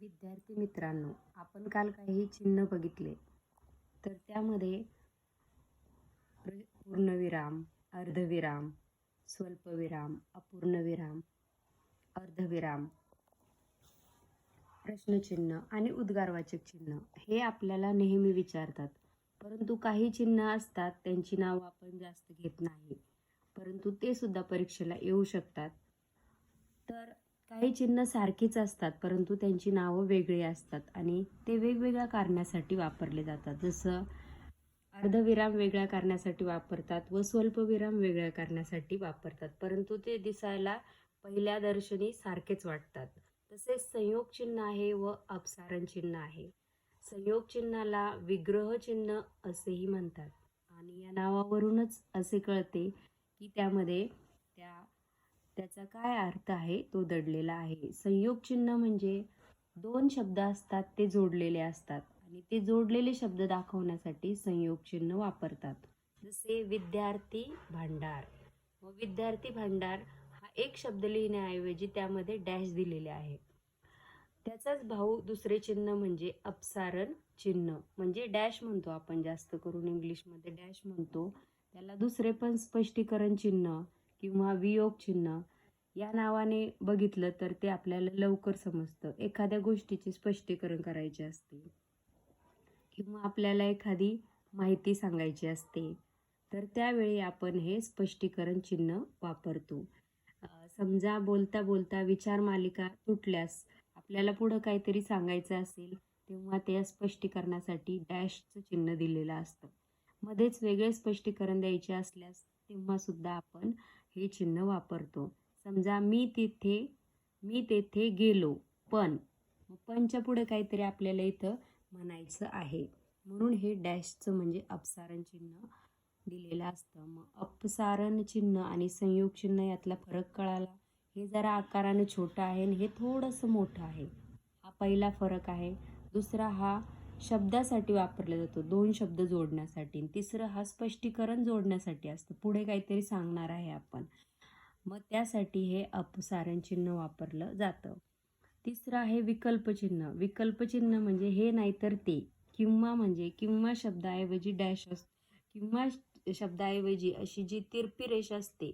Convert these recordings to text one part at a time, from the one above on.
विद्यार्थी मित्रांनो आपण काल काही चिन्ह बघितले. तर त्यामध्ये पूर्णविराम अर्धविराम स्वल्पविराम अपूर्णविराम अर्धविराम प्रश्नचिन्ह आणि उद्गारवाचक चिन्ह हे आपल्याला नेहमी विचारतात. परंतु काही चिन्ह असतात त्यांची नावं आपण जास्त घेत नाही. परंतु ते सुद्धा परीक्षेला येऊ शकतात. तर काही चिन्ह सारखीच असतात परंतु त्यांची नावं वेगळी असतात आणि ते वेगवेगळ्या कारणासाठी वापरले जातात. जसं अर्धविराम वेगळ्या कारणासाठी वापरतात व स्वल्पविराम वेगळ्या कारणासाठी वापरतात परंतु ते दिसायला पहिल्या दर्शनी सारखेच वाटतात. तसेच संयोग चिन्ह आहे व अपसारण चिन्ह आहे. संयोग चिन्हाला विग्रह चिन्ह असेही म्हणतात. आणि या नावावरूनच असे कळते की त्यामध्ये त्याचा काय अर्थ आहे? तो दडलेला आहे. संयोग चिन्ह म्हणजे दोन शब्द असतात ते जोडलेले असतात. आणि ते जोडलेले शब्द दाखवण्यासाठी संयोग चिन्ह वापरतात. जसे विद्यार्थी भांडार. व विद्यार्थी भांडार हा एक शब्द लिहिण्याऐवजी त्यामध्ये डॅश दिलेले आहे. त्याचाच भाऊ दुसरे चिन्ह म्हणजे अपसारण चिन्ह. म्हणजे डॅश म्हणतो आपण जास्त करून इंग्लिशमध्ये. डॅश म्हणतो. त्याला दुसरे पण स्पष्टीकरण चिन्ह. किंवा वियोग चिन्ह या नावाने बघितलं तर ते आपल्याला लवकर समजतं. एखाद्या गोष्टीचे स्पष्टीकरण करायचे असते किंवा आपल्याला एखादी माहिती सांगायची असते तर त्यावेळी आपण हे स्पष्टीकरण चिन्ह वापरतो. समजा बोलता बोलता विचार मालिका तुटल्यास आपल्याला पुढं काहीतरी सांगायचं असेल तेव्हा त्या स्पष्टीकरणासाठी डॅशचं चिन्ह दिलेलं असतं. मध्येच वेगळे स्पष्टीकरण द्यायचे असल्यास तेव्हा सुद्धा आपण हे चिन्ह वापरतो. समजा मी तिथे मी तेथे गेलो पण मग पणच्या पुढे काहीतरी आपल्याला इथं म्हणायचं आहे. म्हणून हे डॅशचं म्हणजे अपसारण चिन्ह दिलेलं असतं. मग अपसारण चिन्ह आणि संयोग चिन्ह यातला फरक कळाला. हे जरा आकारानं छोटं आहे आणि हे थोडंसं मोठं आहे. हा पहिला फरक आहे. दुसरा हा शब्दासाठी वापरला जातो. दोन शब्द जोडण्यासाठी. तिसरं हा स्पष्टीकरण जोडण्यासाठी असतं. पुढे काहीतरी सांगणार आहे आपण. मग त्यासाठी हे अपसारण चिन्ह वापरलं जातं. तिसरं आहे विकल्पचिन्ह. विकल्पचिन्ह म्हणजे हे नाहीतर ते. किंवा म्हणजे किंवा शब्दाऐवजी डॅश अस किंवा शब्दाऐवजी अशी जी तिरपी रेष असते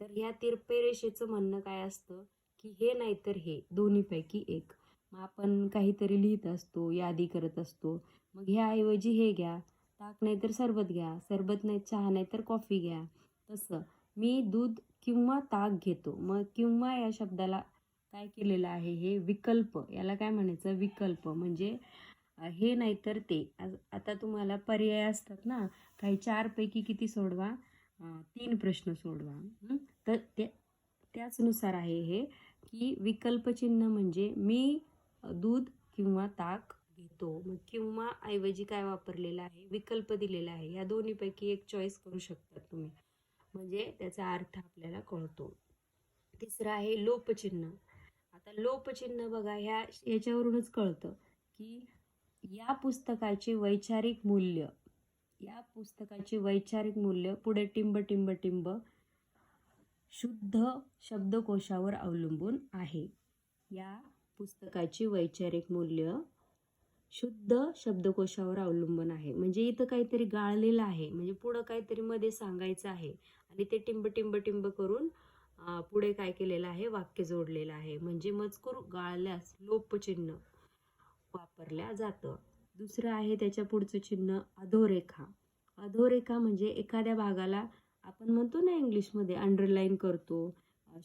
तर ह्या तिरपे रेषेचं म्हणणं काय असतं? की हे नाहीतर हे. दोन्हीपैकी एक. मग आपण काहीतरी लिहित असतो यादी करत असतो. मग ह्याऐवजी हे घ्या ताक नाही तर सरबत घ्या सरबत नाही चहा नाही तर कॉफी घ्या. तसं मी दूध किंवा ताक घेतो. मग किंवा या शब्दाला काय केलेलं आहे हे विकल्प याला काय म्हणायचं? विकल्प म्हणजे हे नाही तर ते आता तुम्हाला पर्याय असतात ना काही चारपैकी किती सोडवा? तीन प्रश्न सोडवा. तर ते त्याचनुसार आहे हे की विकल्पचिन्ह म्हणजे मी दूध किंवा ताक घेतो. मग किंवा ऐवजी काय वापरलेलं आहे? विकल्प दिलेला आहे. या दोन्हीपैकी एक चॉईस करू शकता तुम्ही. म्हणजे त्याचा अर्थ आपल्याला कळतो. तिसरं आहे लोपचिन्ह. आता लोपचिन्ह बघा ह्या याच्यावरूनच कळतं की या पुस्तकाचे वैचारिक मूल्य या पुस्तकाचे वैचारिक मूल्य पुढे टिंब टिंब टिंब शुद्ध शब्दकोशावर अवलंबून आहे. या पुस्तकाची वैचारिक मूल्य शुद्ध शब्दकोशावर अवलंबून आहे. म्हणजे इथं काहीतरी गाळलेलं आहे. म्हणजे पुढं काहीतरी मध्ये सांगायचं आहे. आणि ते टिंब टिंब टिंब करून पुढे काय केलेलं आहे? वाक्य जोडलेलं आहे. म्हणजे मजकूर गाळल्यास लोपचिन्ह वापरल्या जातं. दुसरं आहे त्याच्या पुढचं चिन्ह अधोरेखा. अधोरेखा म्हणजे एखाद्या भागाला आपण म्हणतो ना इंग्लिशमध्ये अंडरलाईन करतो.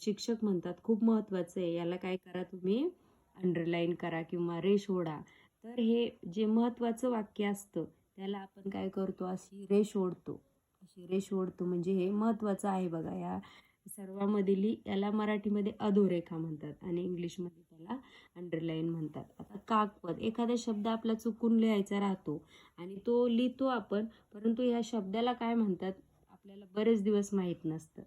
शिक्षक म्हणतात खूप महत्त्वाचं आहे. याला काय करा तुम्ही? अंडरलाईन करा किंवा रेष ओढा तर हे जे महत्त्वाचं वाक्य असतं त्याला आपण काय करतो? अशी रेष ओढतो अशी रेष ओढतो म्हणजे हे महत्त्वाचं आहे बघा. या सर्वामधील याला मराठीमध्ये अधोरेखा म्हणतात आणि इंग्लिशमध्ये त्याला अंडरलाईन म्हणतात. आता कागपद एखादा शब्द आपला चुकून लिहायचा राहतो आणि तो लिहितो आपण परंतु ह्या शब्दाला काय म्हणतात? आपल्याला बरेच दिवस माहीत नसतं.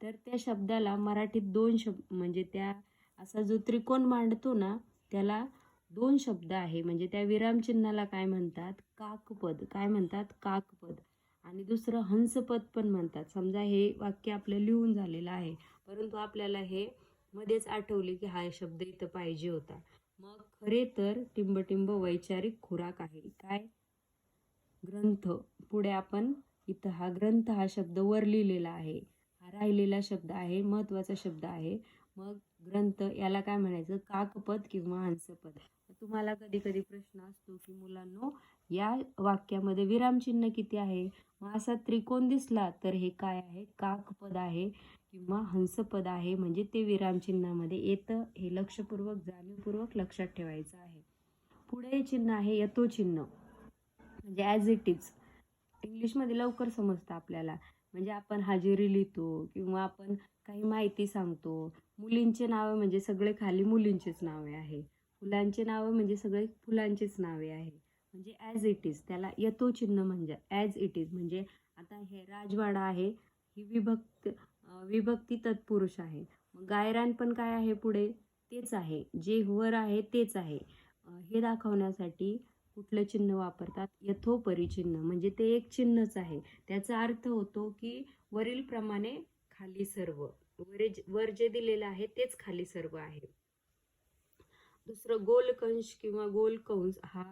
तर त्या शब्दाला मराठीत दोन शब्द म्हणजे त्या असा जो त्रिकोण मांडतो ना त्याला दोन शब्द आहे. म्हणजे त्या विरामचिन्हाला काय म्हणतात? काकपद. काय म्हणतात? काकपद. आणि दुसरं हंसपद पण म्हणतात. समजा हे वाक्य आपलं लिहून झालेलं आहे. परंतु आपल्याला हे मध्येच आठवले की हा शब्द इथं पाहिजे होता. मग खरे तर टिंबटिंब वैचारिक खुराक आहे. काय? ग्रंथ. पुढे आपण इथं हा ग्रंथ हा शब्द वर लिहिलेला आहे. हा राहिलेला शब्द आहे. महत्त्वाचा शब्द आहे. मग ग्रंथ याला काय म्हणायचं? काकपद किंवा हंसपद तुम्हाला कधी कधी प्रश्न असतो की मुलांनो या वाक्यामध्ये विरामचिन्ह किती आहे? मग असा त्रिकोण दिसला तर हे काय आहे? काकपद आहे किंवा हंसपद आहे. म्हणजे ते विरामचिन्हामध्ये येतं. हे लक्षपूर्वक जाणीवपूर्वक लक्षात ठेवायचं आहे. पुढे चिन्ह आहे यतो चिन्ह म्हणजे ॲज इट इज इंग्लिशमध्ये लवकर समजतं आपल्याला. म्हणजे आपण हजेरी लिहितो किंवा आपण काही माहिती सांगतो. मुलींचे नावं म्हणजे सगळे खाली मुलींचेच नावे आहे. फुलांचे नावं म्हणजे सगळे फुलांचेच नावे आहे. म्हणजे ॲज इट इज त्याला यतो चिन्ह म्हणजे ॲज इट इज म्हणजे आता हे राजवाडा आहे ही विभक्त विभक्ती तत्पुरुष आहे. मग गायरान पण काय आहे पुढे? तेच आहे. जे वर आहे तेच आहे. हे दाखवण्यासाठी कुठलं चिन्ह वापरतात? यथोपरी चिन्ह. म्हणजे ते एक चिन्हच आहे. त्याचा अर्थ होतो की वरील प्रमाणे खाली सर्व. वरे वर जे दिलेलं आहे तेच खाली सर्व आहे. दुसरं गोलकंश किंवा गोलकंस हा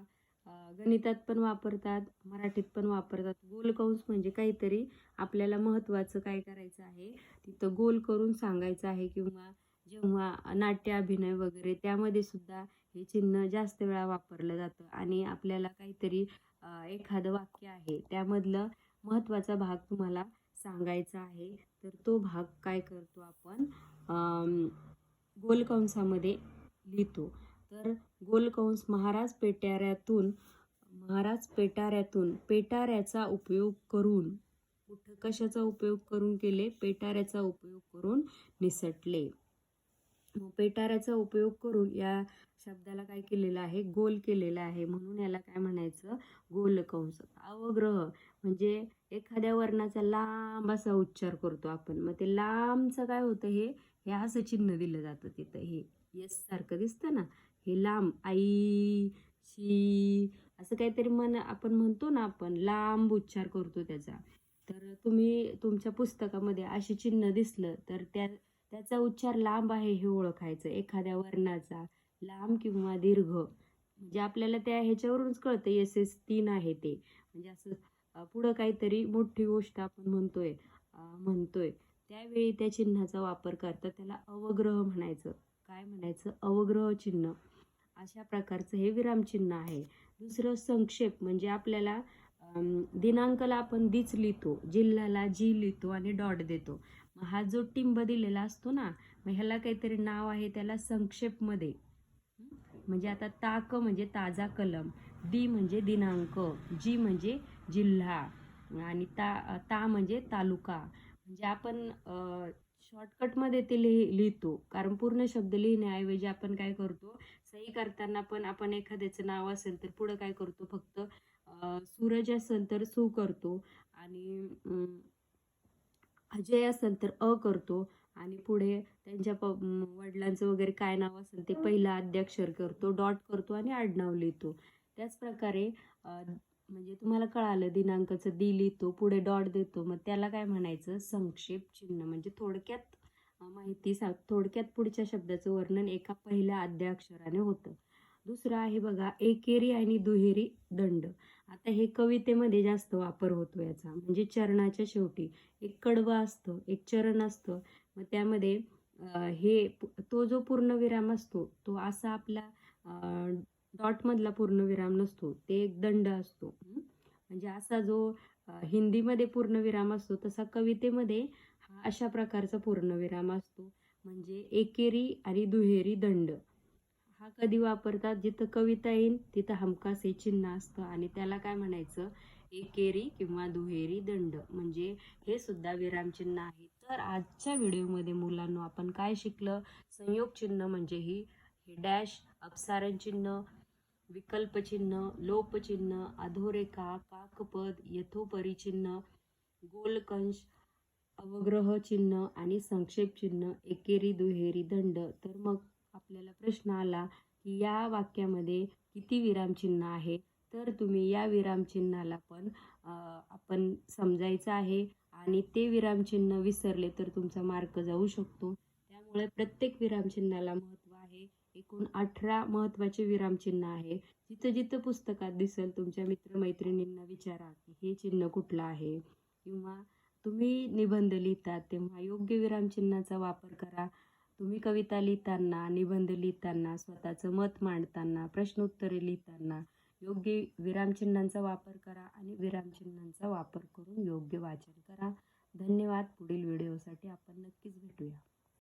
गणितात पण वापरतात मराठीत पण वापरतात. गोलकंस म्हणजे काहीतरी आपल्याला महत्त्वाचं काय करायचं आहे तिथं गोल करून सांगायचं आहे किंवा जेव्हा नाट्य अभिनय वगैरे त्यामध्ये सुद्धा हे चिन्ह जास्त वेळा वापरलं जातं आणि आपल्याला काहीतरी एखादं वाक्य आहे त्यामधलं महत्त्वाचा भाग तुम्हाला सांगायचा आहे. तर तो भाग काय करतो आपण? गोलकंसामध्ये लिहितो. तर गोलकंस महाराज पेटाऱ्यातून महाराज पेटाऱ्यातून पेटाऱ्याचा उपयोग करून कुठं कशाचा उपयोग करून केले? पेटाऱ्याचा उपयोग करून निसटले. पेटाऱ्याचा उपयोग करून या शब्दाला काय केलेलं आहे? गोल केलेलं आहे. म्हणून याला काय म्हणायचं? गोलकंस. अवग्रह म्हणजे एखाद्या वर्णाचा लांब असा उच्चार करतो आपण. मग ते लांबचं काय होतं हे? हे असं चिन्ह दिलं जातं तिथं. हे यस सारखं दिसतं ना? हे लांब. I she. असं काहीतरी मन आपण म्हणतो ना आपण लांब उच्चार करतो त्याचा. तर तुम्ही तुमच्या पुस्तकामध्ये असे चिन्ह दिसलं तर त्या त्याचा उच्चार लांब आहे हे ओळखायचं. एखाद्या वर्णाचा लांब किंवा दीर्घ. म्हणजे आपल्याला त्या ह्याच्यावरूनच कळतं एस एस तीन आहे ते. म्हणजे असं पुढं काहीतरी मोठी गोष्ट आपण म्हणतोय म्हणतोय. त्यावेळी त्या चिन्हाचा वापर करतात. त्याला अवग्रह म्हणायचं. काय म्हणायचं? अवग्रह चिन्ह. अशा प्रकारचं हे विरामचिन्ह आहे. दुसरं संक्षेप म्हणजे आपल्याला दिनांकला दिनांकाला आपण दीच लिहितो. जिल्ह्याला जी लिहितो आणि डॉट देतो. मग हा जो टिंब दिलेला असतो ना मग ह्याला काहीतरी नाव आहे त्याला संक्षेपमध्ये. म्हणजे आता ताक म्हणजे ताजा कलम दी म्हणजे दिनांक जी म्हणजे जिल्हा आणि ता ता म्हणजे तालुका. म्हणजे आपण शॉर्टकटमध्ये ते लिहि लिहितो. कारण पूर्ण शब्द लिहिण्याऐवजी आपण काय करतो सही करताना पण आपण एखाद्याचं नाव असेल तर पुढं काय करतो फक्त सूरज असेल तर सू करतो. आणि अजय असेल तर अ करतो. आणि पुढे त्यांच्या प वडिलांचं वगैरे काय नाव असेल ते पहिलं आद्याक्षर करतो डॉट करतो आणि आडनाव लिहितो. त्याचप्रकारे म्हणजे तुम्हाला कळालं दिनांकाचं दी लिहितो पुढे डॉट देतो. मग त्याला काय म्हणायचं? संक्षेप चिन्ह. म्हणजे थोडक्यात माहिती सांग थोडक्यात पुढच्या शब्दाचं वर्णन एका पहिल्या आद्याक्षराने होतं. दुसरं आहे बघा एकेरी आणि दुहेरी दंड. आता हे कवितेमध्ये जास्त वापर होतो याचा. म्हणजे चरणाच्या शेवटी एक कडवं असतं एक चरण असतं. मग त्यामध्ये हे तो जो पूर्णविराम असतो तो असा आपला डॉटमधला पूर्णविराम नसतो. ते एक दंड असतो. म्हणजे असा जो हिंदीमध्ये पूर्णविराम असतो तसा कवितेमध्ये हा अशा प्रकारचा पूर्णविराम असतो. म्हणजे एकेरी आणि दुहेरी दंड. हा कधी वापरतात? जिथं कविता येईल तिथं हमखास हे चिन्ह असतं. आणि त्याला काय म्हणायचं? एकेरी किंवा दुहेरी दंड. म्हणजे हे सुद्धा विरामचिन्ह आहे. तर आजच्या व्हिडिओमध्ये मुलांना आपण काय शिकलं? संयोग चिन्ह म्हणजे ही. हे डॅश अपसारण चिन्ह विकल्पचिन्ह लोपचिन्ह अधोरेखा काकपद यथोपरिचिन्ह गोलकंश अवग्रह चिन्ह आणि संक्षेप चिन्ह एकेरी दुहेरी दंड. तर मग आपल्याला प्रश्न आला की या वाक्यामध्ये किती विरामचिन्ह आहे? तर तुम्ही या विरामचिन्हाला पण आपण समजायचं आहे आणि ते विरामचिन्ह विसरले तर तुमचा मार्क जाऊ शकतो. त्यामुळे प्रत्येक विरामचिन्हाला महत्त्व आहे. एकूण अठरा महत्त्वाचे विरामचिन्ह आहे. जिथं जिथं पुस्तकात दिसेल तुमच्या मित्रमैत्रिणींना विचारा की हे चिन्ह कुठलं आहे? किंवा तुम्ही निबंध लिहितात तेव्हा योग्य विरामचिन्हाचा वापर करा. तुम्ही कविता लिहिताना निबंध लिहिताना स्वतःचं मत मांडताना प्रश्नोत्तरे लिहिताना योग्य विरामचिन्हांचा वापर करा आणि विरामचिन्हांचा वापर करून योग्य वाचन करा. धन्यवाद. पुढील व्हिडिओसाठी आपण नक्कीच भेटूया.